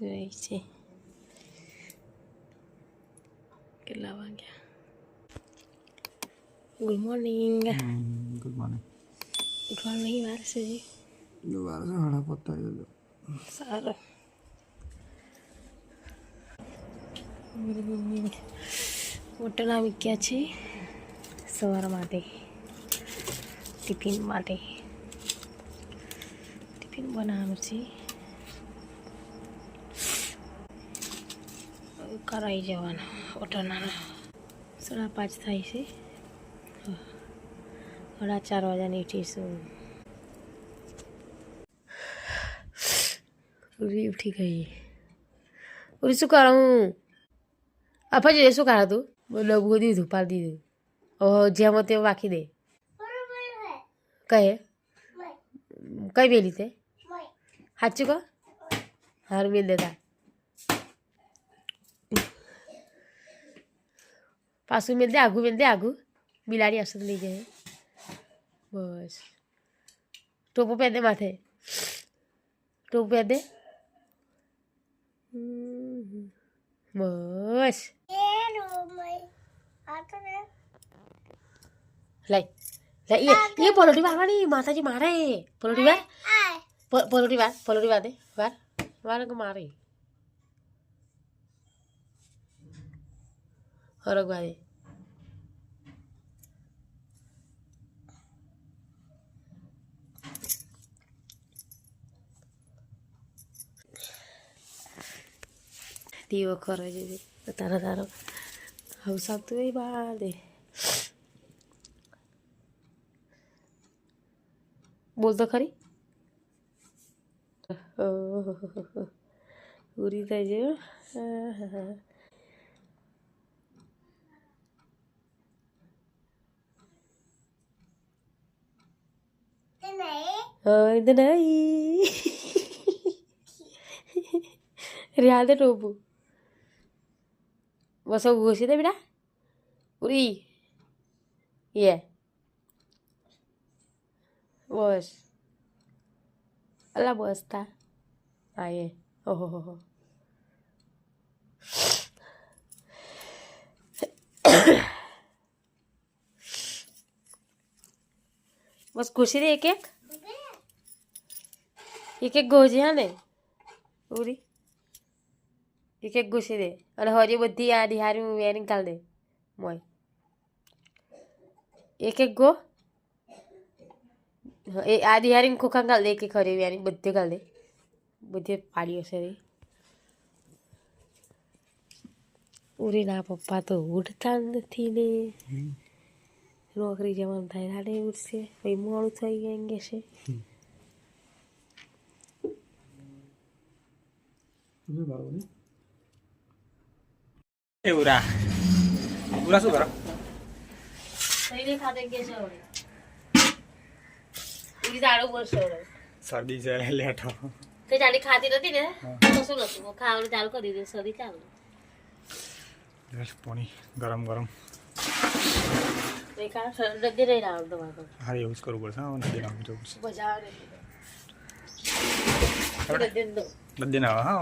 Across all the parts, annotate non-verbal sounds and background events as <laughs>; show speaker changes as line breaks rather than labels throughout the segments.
સુઈ છે કેટલા વાગ્યા ગુડ મોર્નિંગ
ગુડ મોર્નિંગ
ઉઠવાનું નહીં વાર છે જી
વાર સાડા પત્તા ગયો
સારું હોટલા મૂક્યા છે સવાર માટે ટિફિન માટે ટિફિન બનાવવાનું છે કરાઈ જવાના હોટલના સાડા પાંચ થાય છે. સાડા ચાર વાગ્યાની ઉઠીશું. પૂરી ઉઠી ગઈ. પૂરી શું કરું? હું અફાજી શું કરા તું? ડબુ દીધું પાડી દીધું. ઓહો જેમ તે બાકી દે. કહે કઈ બેલી તે? સાચું કહો? હારું બેલ દેતા. પાછું મેલ દે આગું મેલ દે આગું બિલાડી હશે તો લઈ જાય બસ ટોપો પહેર દે માથે ટોપો પહેર દે હમ. બસ લઈ લઈ એ એ પલોટી વાળવાની માતાજી મારે પલોટી વાર પ- પલોટી વાર પલોટી વાર દે વાર વાર કે મારે হরক ভাই dio corre jadi tara tara hau satu i bale बोल तो खरी उड़ी दे രാധ ടോപ്പ് ಹೊಸ ಕೂಸಿದೆ ಬಿಡ ಉರಿ ಏ ಬಸ್ ಅಲ್ಲ ಬಸ್ತಾ ಆ ಏ ಓಹೋ ಹೋ બસ ખુશી દે એક એક એક એક ગોજી હા ને? પૂરી એક એક ઘૂસી દે. અને હજી બધી આ દિહારી વેરિંગ કાઢ દે. મોય. એક એક ગો એ આ દિહારી ખોખા કાઢ દે એક એક હરી વેરિંગ બધે કાઢ દે. બધે પાડી હશે રે. ઉરીના પપ્પા તો ઉઠતા નથી ને. નોકરી જવાનું થાય રાડે ઉઠશે પછી મોડું થઈ ગયા કે છે
એ ઉરા ઉરા શું કરો
થઈને ખાતે કે છે હવે ઉરી દાડો બોલશે હવે
શરદી છે લેઠો
તે જાણી ખાતી નથી ને તો શું નતું હું ખાવાનું ચાલુ કરી દે સરી ચાલુ
બસ પાણી ગરમ ગરમ
નદી નહીં રાવણ તમારે
હા એવું જ કરવું પડશે હા નદી નાખવું જવું પડશે
મજા નદી
ના હા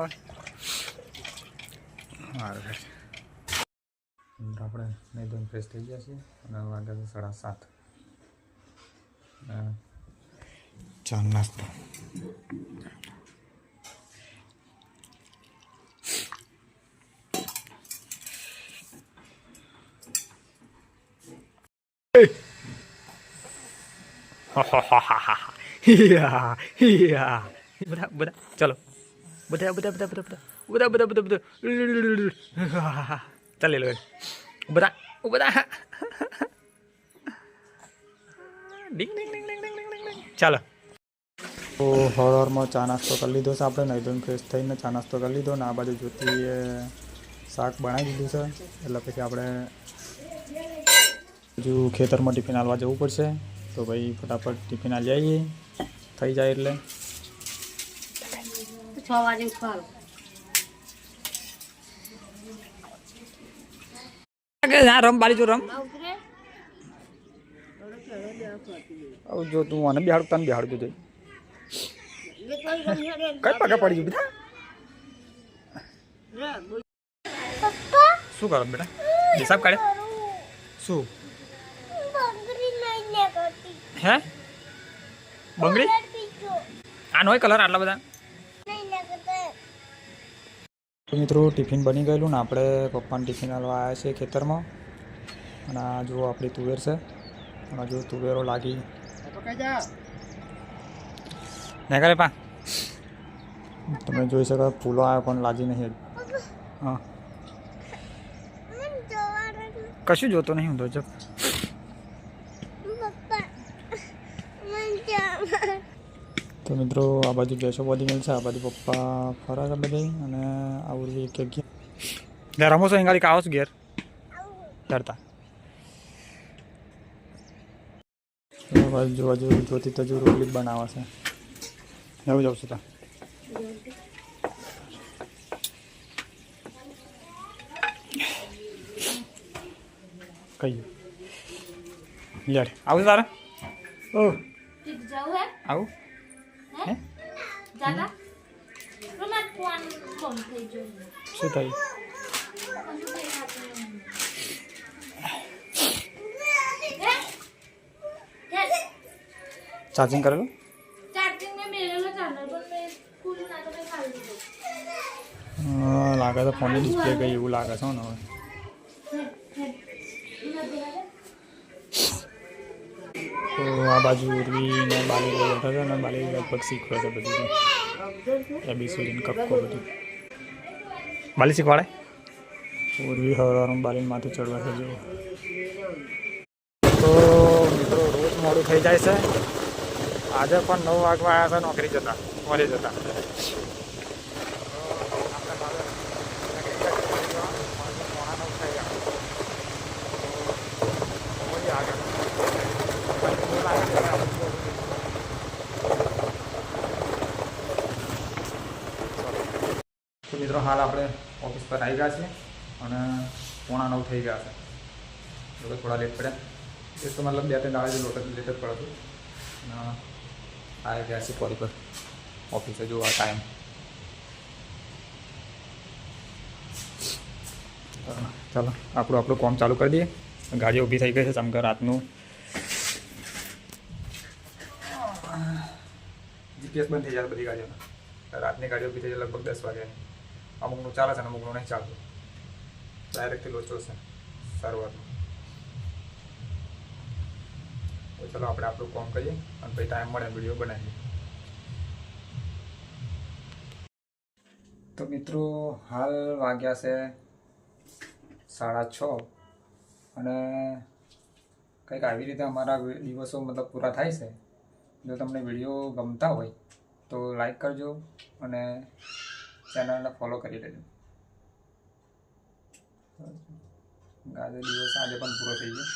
સારું છે આપણે નહીં ધોઈને ફ્રેશ થઈ ગયા છીએ અને વાગે છે સાડા સાત. ચા નાસ્તો. હિયા <laughs> હિયા બધા બધા. ચલો. બધા બધા બધા બધા બધા. બધા બધા બધા બધા ચાલી લો બધા બધા ડિંગ ડિંગ ડિંગ ડિંગ ડિંગ ડિંગ ચાલો તો હળહળમાં ચા નાસ્તો કરી લીધો છે આપણે નહીં ધોઈને ફ્રેશ થઈને ચા નાસ્તો કરી લીધો ને આ બાજુ જ્યોતિએ શાક બનાવી દીધું છે એટલે પછી આપણે હજુ ખેતરમાં ટિફિન આલવા જવું પડશે તો ભાઈ ફટાફટ ટિફિન હાલી આવીએ થઈ જાય એટલે
છ વાગે
રમ બારી જો, રમ. જો તું મને બિહાડ, તને બિહાડ જોજે કઈ પગે પડી ગયું બેટા? શું કરો બેટા? હિસાબ કાઢે? શું? હે? બંગડી? આનો હોય કલર આટલા બધા? મિત્રો, ટિફિન બની ગયેલું ને આપણે પપ્પાને ટિફિન હાલવા આવ્યા છીએ ખેતરમાં. અને આ જુઓ આપણી તુવેર છે. અને જો તુવેરો લાગી. ને પા. તમે જોઈ શકો, ફૂલો આવ્યો પણ લાગી નહીં. હા. કશું જોતો નહીં હું તો જબ તો મિત્રો આ બાજુ ભેંસો બધી ગયેલ છે આ બાજુ પપ્પા ફરા છે બધી અને આવું એક જગ્યા લે રમો છો અહીં આવો છો ઘેર? આ બાજુ હજુ જોતી તો હજુ રોટલી બનાવે છે. એવું જાઉં છું તા કઈ? યાર આવું તારે? ઓ આવું? હે
જાતા તો મારે ફોન બંધ થઈ ગયો.
શું થયું? ચાર્જિંગ કરેલું?
ચાર્જિંગ મેં મેળવેલો ચાર્જર પણ મેં ફૂલ ના તો મેં ખાલી દીધું.
લાગે તો ફોનની ડિસ્પ્લે ગઈ એવું લાગે છે ને હવે. તો આ બાજુ ઉર્વી ને બાલી બેઠા છે ને બાલી લગભગ શીખવે છે બધું. એબીસીડી કક્કો બધું. બાલી શીખવાડે? ઉર્વી હવાનું બાલીને માથે ચડવા છે જેવું તો મિત્રો, રોજ મોડું થઈ જાય છે. આજે પણ નવ વાગવા આવ્યા છે, નોકરી જતા, કોલેજ જતા. તો મિત્રો હાલ આપણે ઓફિસ પર આવી ગયા છીએ અને પોણા નવ થઈ ગયા છે. એટલે થોડા લેટ પડ્યા. એ તો મતલબ બે ત્રણ દાડે લોટ લેટ જ પડે છે. અને આવી ગયા છે કોરી પર. ઓફિસે જો આ ટાઈમ ચાલો આપણું આપણું કામ ચાલુ કરી દઈએ. ગાડી ઊભી થઈ ગઈ છે ચમકે રાતનું. જીપીએસ બંધ થઈ જાય બધી ગાડીઓમાં. રાતની ગાડીઓ ઊભી થઈ જાય લગભગ દસ વાગ્યાની. અમુકનું ચાલે છે અને અમુકનું નહીં ચાલતું. ડાયરેક્ટથી લોચો છે શરૂઆતમાં. તો ચાલો આપણે આપણું કોમ કરીએ અને પછી ટાઈમ મળે વીડિયો બનાવીએ. તો મિત્રો, હાલ વાગ્યા છે સાડા છ અને કંઈક આવી રીતે અમારા દિવસો મતલબ પૂરા થાય છે. જો તમને વીડિયો ગમતા હોય તો લાઈક કરજો અને ચેનલને ફોલો કરી લેજો. આજે દિવસ આજે પણ પૂરો થઈ ગયો.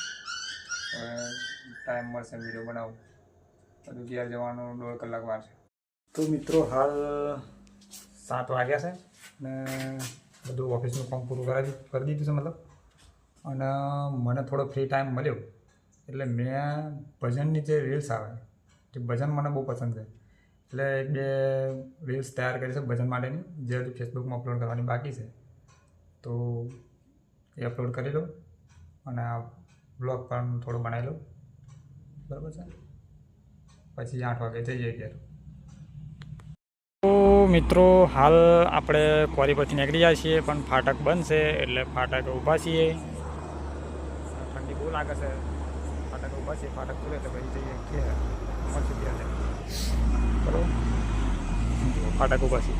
ટાઈમ મળશે વીડિયો બનાવું બધું ઘેર જવાનું દોઢ કલાક વાર છે. તો મિત્રો હાલ સાત વાગ્યા છે ને બધું ઓફિસનું કામ પૂરું કરાવી કરી દીધું છે મતલબ. અને મને થોડો ફ્રી ટાઈમ મળ્યો. એટલે મેં ભજનની જે રીલ્સ આવે, તે ભજન મને બહુ પસંદ છે. એટલે એક બે રીલ્સ તૈયાર કરી છે ભજન માટેની, જે હજુ ફેસબુકમાં અપલોડ કરવાની બાકી છે. તો એ અપલોડ કરી લો અને આ બ્લોગ પણ થોડો બનાવી લો. બરાબર છે? પછી આઠ વાગે જઈએ ઘેર. મિત્રો, હાલ આપણે ક્વારી પરથી નીકળી જાય છીએ, પણ ફાટક બંધ એટલે ફાટક ઊભા છીએ. ઠંડી બહુ લાગે છે. ફાટક ઊભા છીએ ફાટક ખુલે એટલે પછી જઈએ ત્યાં બરાબર જો ફાટક પછી.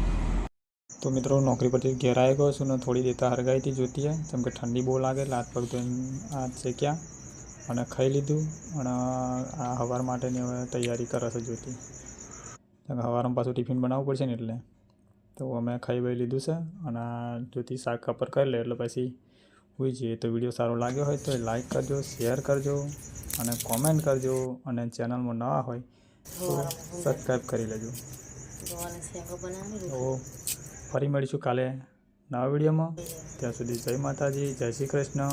તો મિત્રો, નોકરી પરથી ઘેર આવી ગયો છું ને થોડી દેતા હરગાઈથી જોતી હોય જેમ કે ઠંડી બહુ લાગે હાથ પગ ધોઈને હાથ શેક્યા અને ખાઈ લીધું અને આ હવાર માટેની હવે તૈયારી કરે છે જોતી. સવારમાં પાછું ટિફિન બનાવવું પડશે ને એટલે. તો અમે ખાઈ બાઈ લીધું છે અને જોતી શાક કપર કરી લે એટલે પછી હોઈ જઈએ. તો વીડિયો સારો લાગ્યો હોય તો લાઈક કરજો, શેર કરજો અને કોમેન્ટ કરજો. અને ચેનલમાં નવા હોય તો સબસ્ક્રાઈબ કરી લેજો. તો ફરી મળીશું કાલે નવા વિડીયોમાં. ત્યાં સુધી જય માતાજી જય શ્રી કૃષ્ણ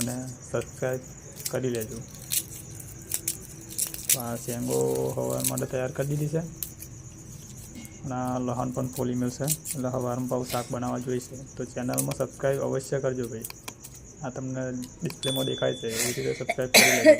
અને સબસ્ક્રાઈબ કરી લેજો. આ શેંગો હવા માટે તૈયાર કરી દીધી છે. અને આ લહણ પણ ફોલી મળશે એટલે હવારમાં પાછું શાક બનાવવા જોઈશે તો ચેનલમાં સબસ્ક્રાઈબ અવશ્ય કરજો ભાઈ. આ તમને ડિસ્પ્લેમાં દેખાય છે એવી રીતે સબસ્ક્રાઈબ કરી લેજો.